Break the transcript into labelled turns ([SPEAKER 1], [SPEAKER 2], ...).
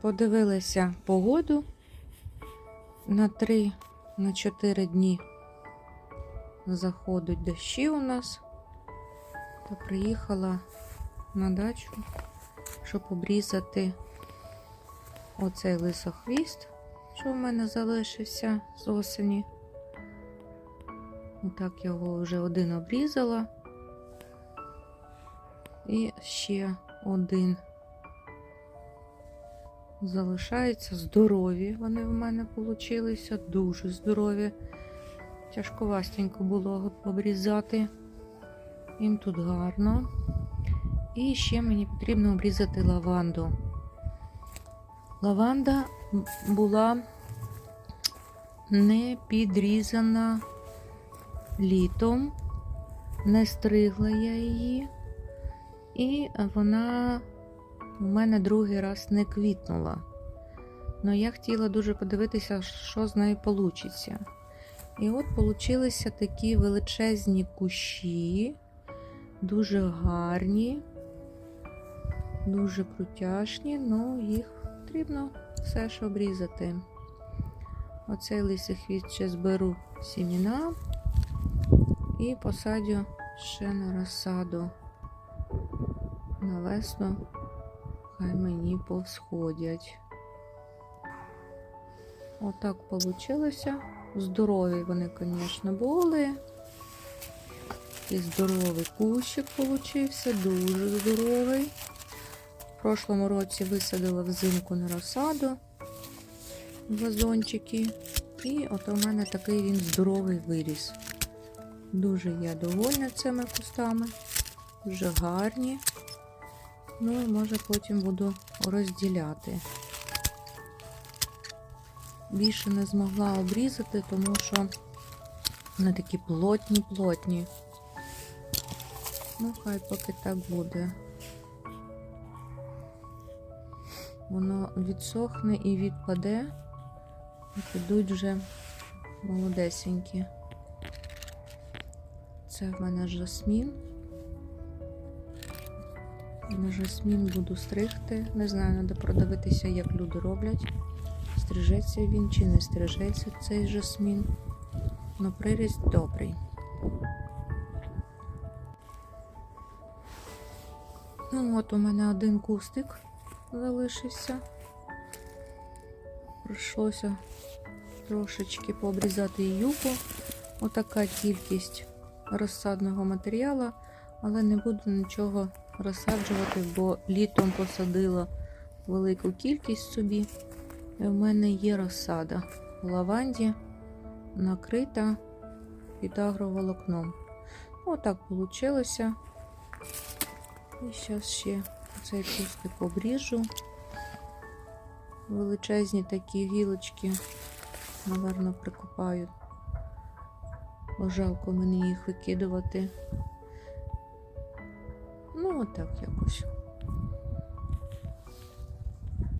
[SPEAKER 1] Подивилися погоду на 3 на 4 дні заходять дощі у нас. Та приїхала на дачу, щоб обрізати оцей лисохвіст, що в мене залишився з осені. Отак його вже один обрізала. І ще один залишається. Здорові вони в мене получилися, дуже здорові. Тяжковастенько було обрізати. Їм тут гарно. І ще мені потрібно обрізати лаванду. Лаванда була не підрізана літом, не стригла я її, і вона у мене другий раз не квітнула. Ну я хотіла дуже подивитися, що з нею вийде. І от получилися такі величезні кущі, дуже гарні, дуже крутяшні, ну їх потрібно все ж обрізати. Оцей лисий хвіст ще зберу сіміна і посадю ще на розсаду. На весну хай мені повсходять. Отак вийшло. Здорові вони, звісно, були. І здоровий кущик получився, дуже здоровий. В прошлому році висадила взимку на розсаду вазончики. І от у мене такий він здоровий виріс. Дуже я довольна цими кустами. Дуже гарні. Ну, і може потім буду розділяти. Більше не змогла обрізати, тому що вони такі плотні-плотні. Ну, хай поки так буде. Воно відсохне і відпаде, і підуть вже молодесенькі. Це в мене жасмін. На жасмін буду стригти. Не знаю, треба продивитися, як люди роблять. Стрижеться він чи не стрижеться цей жасмін. Но приріст добрий. Ну от у мене один кустик залишився. Прийшлося трошечки пообрізати юку. Отака кількість розсадного матеріалу, але не буду нічого розсаджувати, бо літом посадила велику кількість собі. І в мене є розсада в лаванді, накрита під агроволокном. Отак вийшло. І зараз ще цей кустик обріжу. Величезні такі гілочки, напевно, прикопаю. Бо жалко мені їх викидувати. Ну, отак якось.